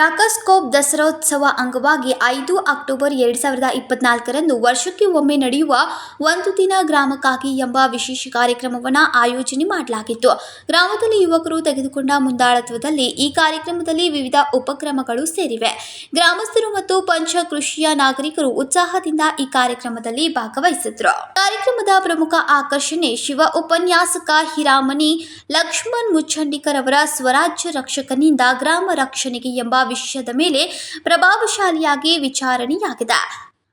ರಾಕಸ್ಕೋಪ್ ದಸರೋತ್ಸವ ಅಂಗವಾಗಿ ಐದು ಅಕ್ಟೋಬರ್ ಎರಡು ಸಾವಿರದ ಇಪ್ಪತ್ನಾಲ್ಕರಂದು ವರ್ಷಕ್ಕೆ ಒಮ್ಮೆ ನಡೆಯುವ ಒಂದು ದಿನ ಗ್ರಾಮಕ್ಕಾಗಿ ಎಂಬ ವಿಶೇಷ ಕಾರ್ಯಕ್ರಮವನ್ನು ಆಯೋಜನೆ ಮಾಡಲಾಗಿತ್ತು. ಗ್ರಾಮದಲ್ಲಿ ಯುವಕರು ತೆಗೆದುಕೊಂಡ ಮುಂದಾಳತ್ವದಲ್ಲಿ ಈ ಕಾರ್ಯಕ್ರಮದಲ್ಲಿ ವಿವಿಧ ಉಪಕ್ರಮಗಳು ಸೇರಿವೆ. ಗ್ರಾಮಸ್ಥರು ಮತ್ತು ಪಂಚ ಕೃಷಿಯ ನಾಗರಿಕರು ಉತ್ಸಾಹದಿಂದ ಈ ಕಾರ್ಯಕ್ರಮದಲ್ಲಿ ಭಾಗವಹಿಸಿದ್ರು. ಕಾರ್ಯಕ್ರಮದ ಪ್ರಮುಖ ಆಕರ್ಷಣೆ ಶಿವ ಉಪನ್ಯಾಸಕ ಹಿರಾಮಣಿ ಲಕ್ಷ್ಮಣ್ ಮುಚ್ಚಂಡಿಕರ್ ಅವರ ಸ್ವರಾಜ್ಯ ರಕ್ಷಕನಿಂದ ಗ್ರಾಮ ರಕ್ಷಣೆಗೆ ಎಂಬ ವಿಷಯದ ಮೇಲೆ ಪ್ರಭಾವಶಾಲಿಯಾಗಿ ವಿಚಾರಣೆಯಾಗಿದೆ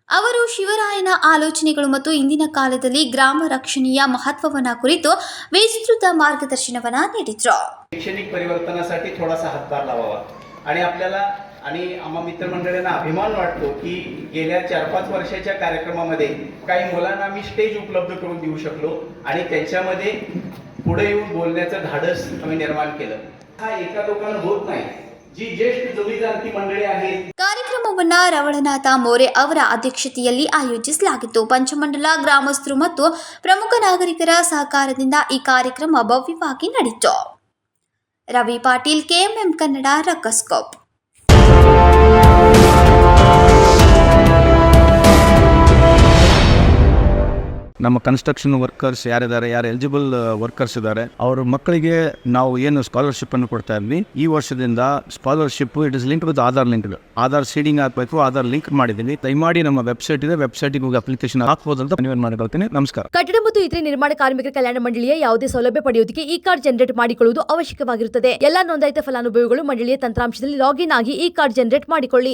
ಅವರು ಶಿವರಾಯನ ಆಲೋಚನೆಗಳು ಮತ್ತು ಇಂದಿನ ಕಾಲದಲ್ಲಿ ಗ್ರಾಮ ರಕ್ಷಣೆಯ ಮಹತ್ವವನ್ನ ಕುರಿತು ವಿಸ್ತೃತ ಮಾರ್ಗದರ್ಶನವನ್ನ ನೀಡಿದ್ರು शैक्षणिक परिवर्तनासाठी थोडासा हातभार लावावा आणि आपल्याला आणि आम्हा मित्रमंडळींना अभिमान वाटतो की गेल्या चार पाच वर्षाच्या कार्यक्रमामध्ये काही मुलांना आम्ही स्टेज उपलब्ध करून देऊ शकलो आणि त्यांच्यामध्ये पुढे येऊन बोलण्याचं धाडस आम्ही निर्माण केलं हा एका दोघांना होत नाही जी ज्येष्ठ जुनी जाणती मंडळी आहेत ಕಾರ್ಯಕ್ರಮವನ್ನ ರವಳನಾಥ ಮೋರೆ ಅವರ ಅಧ್ಯಕ್ಷತೆಯಲ್ಲಿ ಆಯೋಜಿಸಲಾಗಿತ್ತು ಪಂಚಮಂಡಲ ಗ್ರಾಮಸ್ಥರು ಮತ್ತು ಪ್ರಮುಖ ನಾಗರಿಕರ ಸಹಕಾರದಿಂದ ಈ ಕಾರ್ಯಕ್ರಮ ಭವ್ಯವಾಗಿ ನಡೆಯಿತು ರವಿ ಪಾಟೀಲ್ ಕೆಎಂಎಂ ಕನ್ನಡ ರಕ್ಕಸ್ಕೋಪ್ ನಮ್ಮ ಕನ್ಸ್ಟ್ರಕ್ಷನ್ ವರ್ಕರ್ಸ್ ಯಾರಿದ್ದಾರೆ, ಯಾರು ಎಲಿಜಿಬಲ್ ವರ್ಕರ್ಸ್ ಇದ್ದಾರೆ, ಅವ್ರ ಮಕ್ಕಳಿಗೆ ನಾವು ಏನು ಸ್ಕಾಲರ್ಶಿಪ್ ಅನ್ನು ಕೊಡ್ತಾ ಇದ್ವಿ. ಈ ವರ್ಷದಿಂದ scholarship it is link with Aadhaar link Aadhaar seeding ಹಾಕಬೇಕು ಆಧಾರ್ ಲಿಂಕ್ ಮಾಡಿದ್ದೀನಿ ದಯಮಾಡಿ ನಮ್ಮ ವೆಬ್ಸೈಟ್ ಇದೆ ವೆಬ್ಸೈಟ್ಗೆ ಹೋಗಿ ಅಪ್ಲಿಕೇಶನ್ ಹಾಕಬಹುದು ಅಂತ ಮನವಿ ಮಾಡಿಕೊಳ್ತೀನಿ. ನಮಸ್ಕಾರ. ಕಟ್ಟಡ ಮತ್ತು ಇತರೆ ನಿರ್ಮಾಣ ಕಾರ್ಮಿಕರ ಕಲ್ಯಾಣ ಮಂಡಳಿಯ ಯಾವುದೇ ಸೌಲಭ್ಯ ಪಡೆಯುವುದಕ್ಕೆ ಈ ಕಾರ್ಡ್ ಜನರೇಟ್ ಮಾಡಿಕೊಳ್ಳುವುದು ಅವಶ್ಯಕವಾಗಿರುತ್ತದೆ. ಎಲ್ಲಾ ನೋಂದಾಯಿತ ಫಲಾನುಭವಿಗಳು ಮಂಡಳಿಯ ತಂತ್ರಾಂಶದಲ್ಲಿ ಲಾಗಿನ್ ಆಗಿ ಈ ಕಾರ್ಡ್ ಜನರೇಟ್ ಮಾಡಿಕೊಳ್ಳಿ.